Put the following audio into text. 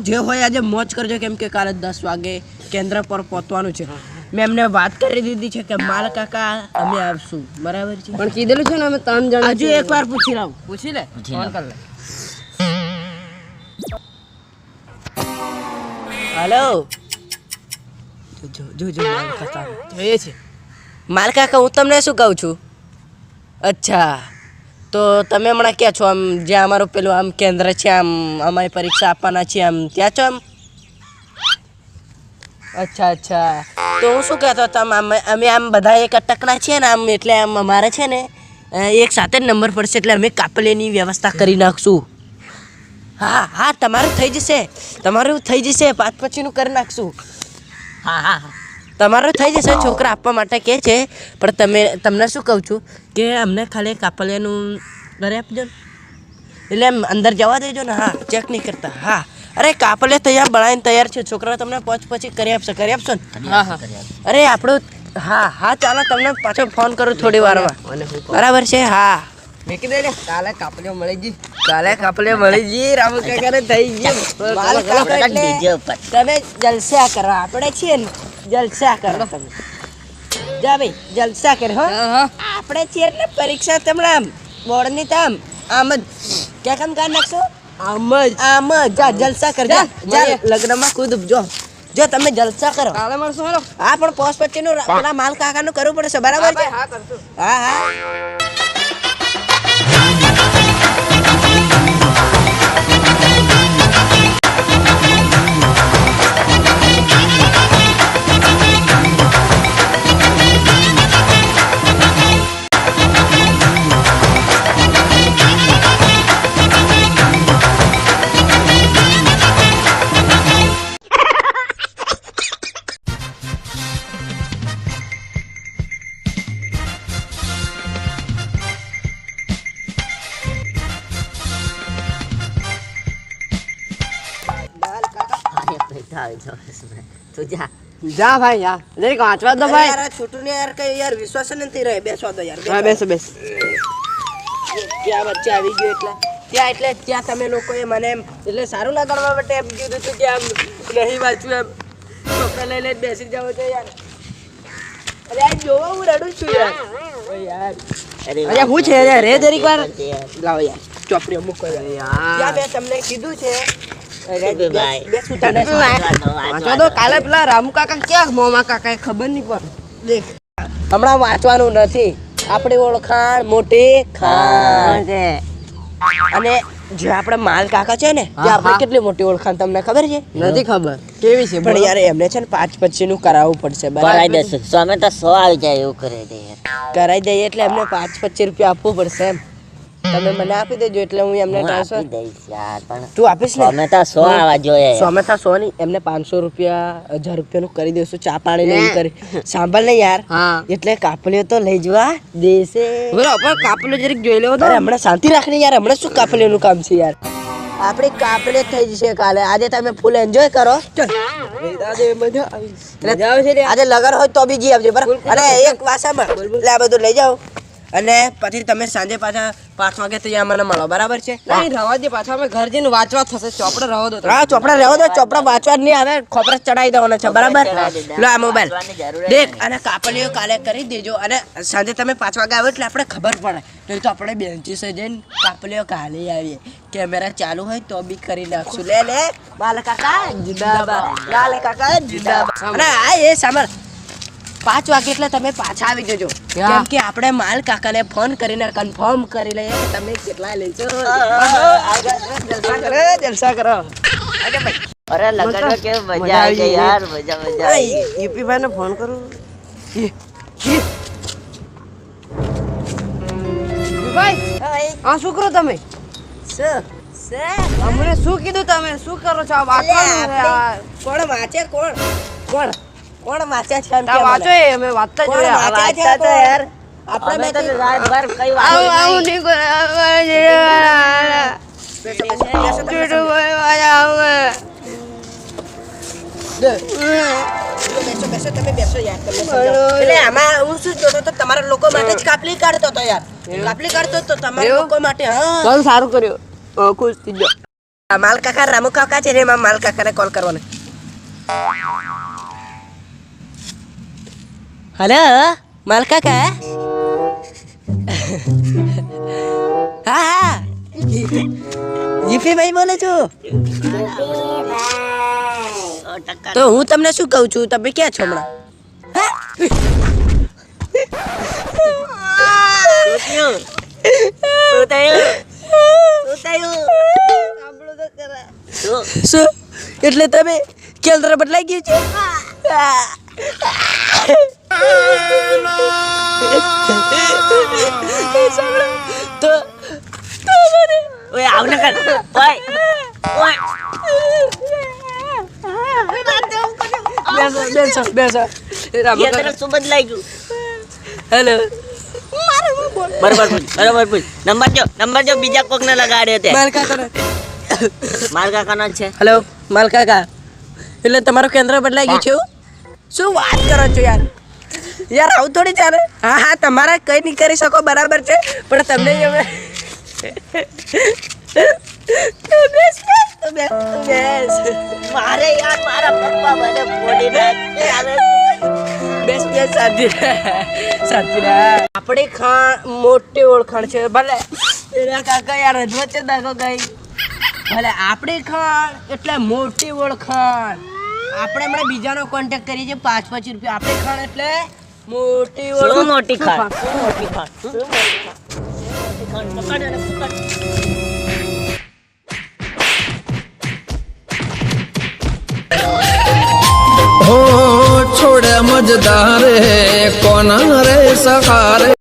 જે હોય આજે મોજ કરજો કેમ કે કાલે દસ વાગે કેન્દ્ર પર પહોંચવાનું છે. મેં એમને વાત કરી દીધી છે કે માલ કાકા અમે આવશું. બરાબર છે? પણ કીધેલું છે ને અમે ત્રણ જણા હજુ એક વાર પૂછી લઉં પૂછી લે. ફોન કર લે. હેલો. જો જો જો માલ કાકા. જોઈએ છે. માલ કાકા હું તમને શું કહું છું? અચ્છા. તો તમે હમણાં ક્યાં છો? આમ જ્યાં અમારું પેલું આમ કેન્દ્ર છે, આમ અમારી પરીક્ષા આપવાના છે, આમ ત્યાં છો આમ અચ્છા અચ્છા. તો હું શું કહેતો હતો અમે અમે આમ બધા એક અટકના છીએ ને, આમ એટલે આમ અમારે છે ને એક સાથે જ નંબર પડશે એટલે અમે કાપલેની વ્યવસ્થા કરી નાખશું. હા હા, તમારું થઈ જશે. તમારું થઈ જશે પાંચ પછીનું કરી નાખશું. હા હા હા. તમારું થઈ જશે છોકરા આપવા માટે કહે છે પણ તમે તમને શું કહું છું કે અમને ખાલી કાપલિયાનું ઘરે આપજો એટલે એમ અંદર જવા દેજો ને હા ચેક નહીં કરતા. હા. અરે કાપલે તૈયાર બનાવીને તૈયાર છે. છોકરા તમને પહોંચ પછી કરી આપશે કરી આપશો ને? હા હા અરે આપણું હા હા ચાલો તમને પાછો ફોન કરું થોડી વારમાં. બરાબર છે હા. મેકી ને કાલે કાપલે મળી ગઈ. કાલે કાપલે મળી ગઈ? રામ કાકાને થઈ ગયું. કાકા તમે જલસા કરો આપણે છીએ ને? જલસા કરો તમે જા ભાઈ જલસા કર હો. આપણે છીએ એટલે પરીક્ષા તમને આમ બોર્ડની તામ આમ જ. ક્યાં કામ કરી નાખશો? આમ જ. આમ જ. જા જલસા કર જા જા, લગ્નમાં ખુદ જો. જો તમે જલસા કરો કાલે મળશું હા પણ પોસ્ટ પછીનું પેલા માલ કાકાનું કરવું પડશે બરાબર છે? હા હા. તું જા. જા ભાઈ જા. લે વાંચવા દો ભાઈ. યાર છોટુ ને યાર કઈ યાર વિશ્વાસ નથી રહે બેસવા દો યાર હા બેસો. બેસ ક્યાં વચ્ચે આવી ગયો એટલે. ત્યાં એટલે ત્યાં તમે લોકોએ મને એમ એટલે સારું લાગવા માટે એમ કીધું હતું કે આમ નહીં વાંચું એમ. છોકરા લઈ લઈને બેસી જાવ છો યાર. અરે આ જોવા હું રડું છું યાર. યાર. અરે હું છે? યાર રે જરીક વાર. લાવો યાર. ચોપડીઓ અમુક યાર. યાર. મેં તમને કીધું છે અરે બે ભાઈ. બેસ- બેસું તને વાંચવા દો કાલે પેલા રામુ કાકા ક્યાં? મોમા કાકા ખબર નહીં પડે. દેખ. હમણાં વાંચવાનું નથી. આપણી ઓળખાણ મોટી ખાણ અને જે આપણે માલ કાકા છે ને જે આપણે કેટલી મોટી ઓળખાણ તમને ખબર છે? નથી ખબર. કેવી છે? પણ યાર એમને છે ને પાંચ પછી નું કરાવવું પડશે. બરાબર? દેશું. તો સો આવી જાય એવું કરે દઈએ યાર. કરાવી દઈએ એટલે એમને પાંચ પચીસ રૂપિયા આપવું પડશે એમ. તમે મને આપી દેજો એટલે હું એમને ટ્રાન્સફર દઈશ યાર પણ તું આપીશ ને? સોમેતા તો સો આવવા જોઈએ. સોમેતા સો ની એમને પાંચસો રૂપિયા હજાર રૂપિયાનું કરી દઈશું ચા પાણી નહીં કરી. સાંભળ ને યાર હા. એટલે કાપલીઓ તો લઈ જવા દેશે. બોલો પણ કાપલો જરીક જોઈ લેવો તો. હમણાં શાંતિ રાખને યાર હમણાં શું કાપલીનું કામ છે યાર? આપણી કાપલે થઈ જશે કાલે. આજે તમે ફૂલ એન્જોય કરો. મજા આવે. આજે લગન હોય તો બી જી આવજો બરાબર? અને એક વાસામાં એટલે આ બધું લઈ જાઓ. અને પછી તમે સાંજે પાછા પાંચ વાગે ત્યાં મને મળો. બરાબર છે? નહીં રવા દે પાછા. અમે ઘર જઈને વાંચવા થશે. ચોપડા રહો દો. હા ચોપડા રહેવા દો. ચોપડા વાંચવા જ નહીં આવે. ખોપરા ચડાવી દેવાનો છે. બરાબર? લો આ મોબાઈલ દેખ અને કાપલીઓ કાલે કરી દેજો. અને સાંજે તમે પાંચ વાગે આવો એટલે આપણે ખબર પડે. નહીં તો આપણે બેન્ચીસે જઈને કાપલીઓ કાલે આવીએ. કેમેરા ચાલુ હોય તો બી કરી નાખશું. લે લે. બાલ કાકા જિંદાબાદ લાલ કાકા જિંદાબાદ અને આ એ સાંભળ. પાંચ વાગે એટલે તમે પાછા આવી જજો. કેમ કે આપણે માલ કાકાને ફોન કરીને કન્ફર્મ કરી લઈએ કે તમે કેટલા લેજો. જલસા કરો જલસા કરો અરે લગન કે મજા આવી ગઈ યાર. મજા મજા યુપી ભાઈ ને ફોન કરું. ભાઈ આ શું કરો તમે? અમને શું કીધું તમે? શું કરો છો? આ વાંચવાનું કોણ વાંચે? કોણ? કોણ? કોણ વાંચે છે એમ આ કે વાંચો મને? એ અમે વાંચતા કોણ જોયા વાંચે છે વાંચતા તો કોણ? યાર. આપણે અમે તો બેથી- રાતભર કઈ આવું વાંચ્યું આવું નહીં. નહીં કરો. બેસો, બેસો, બેસો તમે છોટું ભાઈ વાળા આવું. બેસો બેસો તમે બેસો યાર તમને સમજાવું. એટલે આમાં હું શું જોતો તો તમારા લોકો માટે જ કાપલી કાઢતો તો યાર કાપલી કાઢતો તો તમારા એવું? લોકો માટે હા ચાલ સારું કર્યું અ, ખુશ થઈ જાઓ આ માલ કાકા રામુ કાકા છે ને એમાં માલ કાકાને કોલ કરવાનો હલો માલકા કાકા હા હા જીપી ભાઈ બોલે છો તો હું તમને શું કહું છું? તમે ક્યાં છો હમણાં? એટલે તમે કેન્દ્ર બદલાઈ ગયું છે? તો નંબર જો બીજા કોક લગાડ્યો તે માલ કાકા માર કાકાનો જ છે. હેલો માલ કાકા. એટલે તમારું કેન્દ્ર બદલાઈ ગયું છે શું વાત કરો છો યાર? યાર, આવું થોડી ચાલે. હા હા, તમારે કઈ નહીં કરી શકો, બરાબર છે. પણ તમને હવે મારે આપણી ખાણ મોટી ઓળખાણ છે, ભલે. એના કાકા યાર છે દાખો ગઈ ભલે આપણી ખાણ એટલે મોટી ઓળખાણ. આપણે હમણાં બીજાનો કોન્ટેક્ટ કરીએ છીએ પાંચ પાંચ રૂપિયા. આપણી ખાણ એટલે મોટી શું ઓળખાણ મોટી ખાણ શું મોટી ખાણ શું મોટી ખાણ મોટી ખાણ પકડ અને પકડ હો છોડે મજદારે કોના રે સખારે